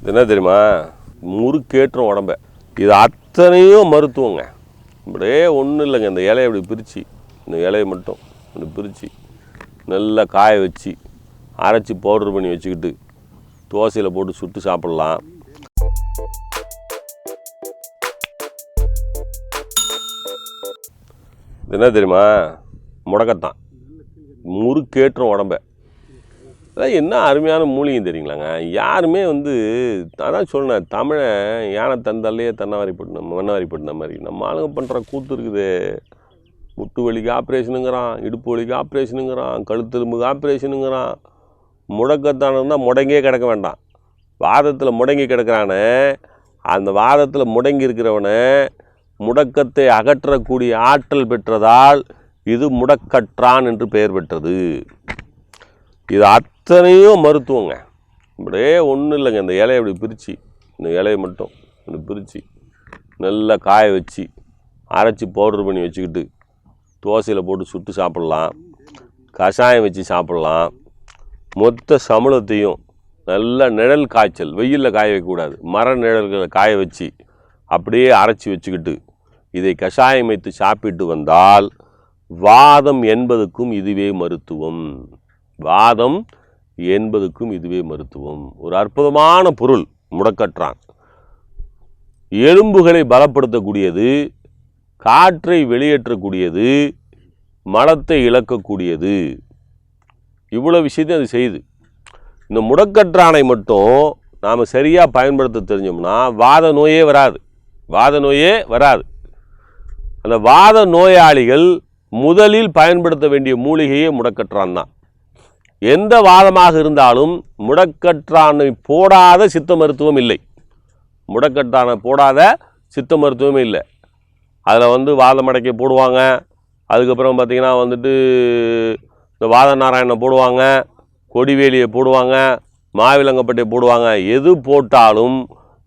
இது என்ன தெரியுமா? முறுக்கேற்றும் உடம்ப. இது அத்தனையும் மருத்துவங்க. இப்படியே ஒன்றும் இல்லைங்க. இந்த இலையை இப்படி பிரித்து இந்த இலையை மட்டும் இப்படி பிரித்து நல்லா காய வச்சு அரைச்சி பவுடர் பண்ணி வச்சுக்கிட்டு தோசையில் போட்டு சுட்டு சாப்பிட்லாம். இது என்ன தெரியுமா? முடக்கத்தான். முறுக்கேற்றும் உடம்ப. அதான் என்ன அருமையான மூலிகை தெரியுங்களாங்க? யாருமே வந்து அதான் சொன்னேன் தமிழை யானை தந்தாலேயே மன்னவாரி மன்னவாரிப்பட்டின மாதிரி. நம்ம ஆளுங்க பண்ணுற கூத்து இருக்குது. முட்டு வலிக்கு ஆப்ரேஷனுங்கிறான் இடுப்பு வலிக்கு ஆப்ரேஷனுங்கிறான் கழுத்தெலும்புக்கு ஆப்ரேஷனுங்கிறான். முடக்கத்தான் இருந்தால் முடங்கியே கிடக்க வேண்டாம். வாதத்தில் முடங்கி கிடக்கிறானே அந்த வாதத்தில் முடங்கி இருக்கிறவனை முடக்கத்தை அகற்றக்கூடிய ஆற்றல் பெற்றதால் இது முடக்கற்றான் என்று பெயர் பெற்றது. இது அத்தனையும் மருத்துவங்க. இப்படியே ஒன்றும் இல்லைங்க. இந்த இலையை இப்படி பிரித்து இந்த இலையை மட்டும் இப்படி பிரித்து நல்லா காய வச்சு அரைச்சி பவுடர் பண்ணி வச்சுக்கிட்டு தோசையில் போட்டு சுட்டு சாப்பிட்லாம். கஷாயம் வச்சு சாப்பிட்லாம். மொத்த சமூலத்தையும் நல்ல நிழல் காய்ச்சல் வெயிலில் காய வைக்கக்கூடாது மர நிழல்களை காய வச்சு அப்படியே அரைச்சி வச்சுக்கிட்டு இதை கஷாயம் வைத்து சாப்பிட்டு வந்தால் வாதம் என்பதுக்கும் இதுவே மருத்துவம். வாதம் என்பதுக்கும் இதுவே மருத்துவம். ஒரு அற்புதமான பொருள் முடக்கற்றான். எலும்புகளை பலப்படுத்தக்கூடியது காற்றை வெளியேற்றக்கூடியது மலத்தை இழக்கக்கூடியது. இவ்வளோ விஷயத்தையும் அது செய்யுது இந்த முடக்கற்றானை மட்டும் நாம் சரியாக பயன்படுத்த தெரிஞ்சோம்னா வாத நோயே வராது. வாத நோயே வராது. அந்த வாத நோயாளிகள் முதலில் பயன்படுத்த வேண்டிய மூலிகையே முடக்கற்றான் தான். எந்த வாதமாக இருந்தாலும் முடக்கற்றானை போடாத சித்த மருத்துவம் இல்லை. முடக்கற்றானை போடாத சித்த மருத்துவமே இல்லை. அதில் வந்து வாத அடைக்க போடுவாங்க. அதுக்கப்புறம் பார்த்திங்கன்னா வந்துட்டு இந்த வாத நாராயணனை போடுவாங்க கொடிவேலியை போடுவாங்க மாவிலங்கப்பட்டை போடுவாங்க. எது போட்டாலும்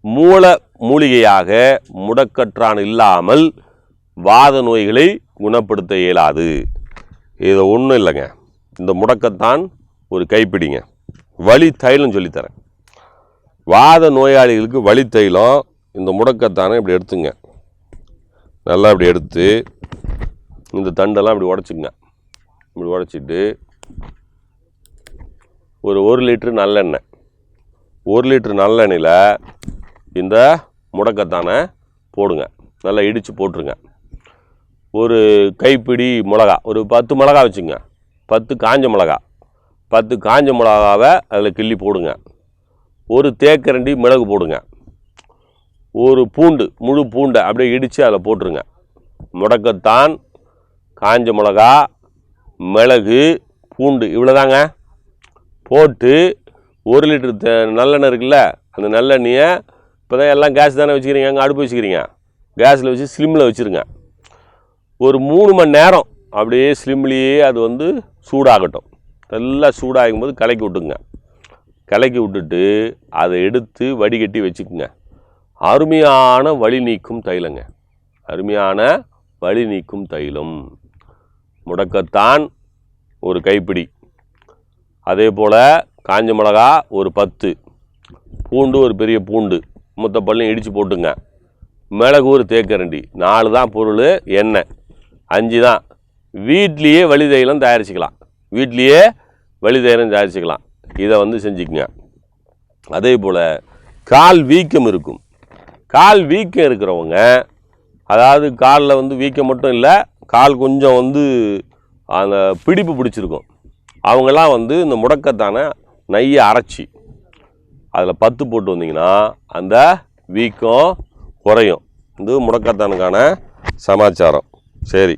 மூல மூலிகையாக முடக்கற்றான் இல்லாமல் வாத நோய்களை குணப்படுத்த இயலாது. இது ஒன்றும் இல்லைங்க. இந்த முடக்கத்தான் ஒரு கைப்பிடிங்க. வலி தைலம் சொல்லித்தரேன். வாத நோயாளிகளுக்கு வலி தைலம் இந்த முடக்கத்தானே இப்படி எடுத்துங்க. நல்லா இப்படி எடுத்து இந்த தண்டெல்லாம் இப்படி உடச்சிங்க இப்படி உடச்சிட்டு ஒரு ஒரு லிட்ரு நல்லெண்ணெய். ஒரு லிட்ரு நல்லெண்ணெயில் இந்த முடக்கத்தானை போடுங்க. நல்லா இடித்து போட்டுருங்க. ஒரு கைப்பிடி மிளகா ஒரு பத்து மிளகா வச்சுங்க. பத்து காஞ்ச மிளகா. பத்து காஞ்ச மிளகாவை அதில் கிள்ளி போடுங்க. ஒரு தேக்கரண்டி மிளகு போடுங்க. ஒரு பூண்டு முழு பூண்டை அப்படியே இடித்து அதில் போட்டுருங்க. முடக்கத்தான் காஞ்ச மிளகா மிளகு பூண்டு இவ்வளோதாங்க போட்டு ஒரு லிட்டர் தே நல்லெண்ணெய் இருக்குல்ல அந்த நல்லெண்ணெயை இப்போ தான் எல்லாம் கேஸ் தானே வச்சுக்கிறீங்க அங்கே அடுப்பு வச்சுக்கிறீங்க. கேஸில் வச்சு ஸ்லிம்மில் வச்சுருங்க. ஒரு மூணு மணி நேரம் அப்படியே ஸ்லிம்லேயே அது வந்து சூடாகட்டும். நல்லா சூடாகும் போது கலக்கி விட்டுங்க. கலக்கி விட்டுட்டு அதை எடுத்து வடிகட்டி வச்சுக்குங்க. அருமையான வழி நீக்கும் தைலங்க. அருமையான வழி நீக்கும் தைலம். முடக்கத்தான் ஒரு கைப்பிடி. அதே போல் காஞ்ச மிளகா ஒரு பத்து. பூண்டு ஒரு பெரிய பூண்டு. மொத்த பல்லையும் இடித்து போட்டுங்க. மிளகு ஒரு தேக்கரண்டி. நாலு தான் பொருள் எண்ணெய். அஞ்சு தான். வீட்லேயே வழி தைலம் தயாரிச்சுக்கலாம். வீட்லேயே வெளிதேரம் தைலம் இதை வந்து செஞ்சுக்கங்க. அதே போல் கால் வீக்கம் இருக்கும். கால் வீக்கம் இருக்கிறவங்க அதாவது காலில் வந்து வீக்கம் மட்டும் இல்லை கால் கொஞ்சம் வந்து அந்த பிடிப்பு பிடிச்சிருக்கும். அவங்கெல்லாம் வந்து இந்த முடக்கத்தான நையை அரைச்சி அதில் பத்து போட்டு வந்தீங்கன்னா அந்த வீக்கம் குறையும். இது முடக்கத்தானுக்கான சமாச்சாரம். சரி.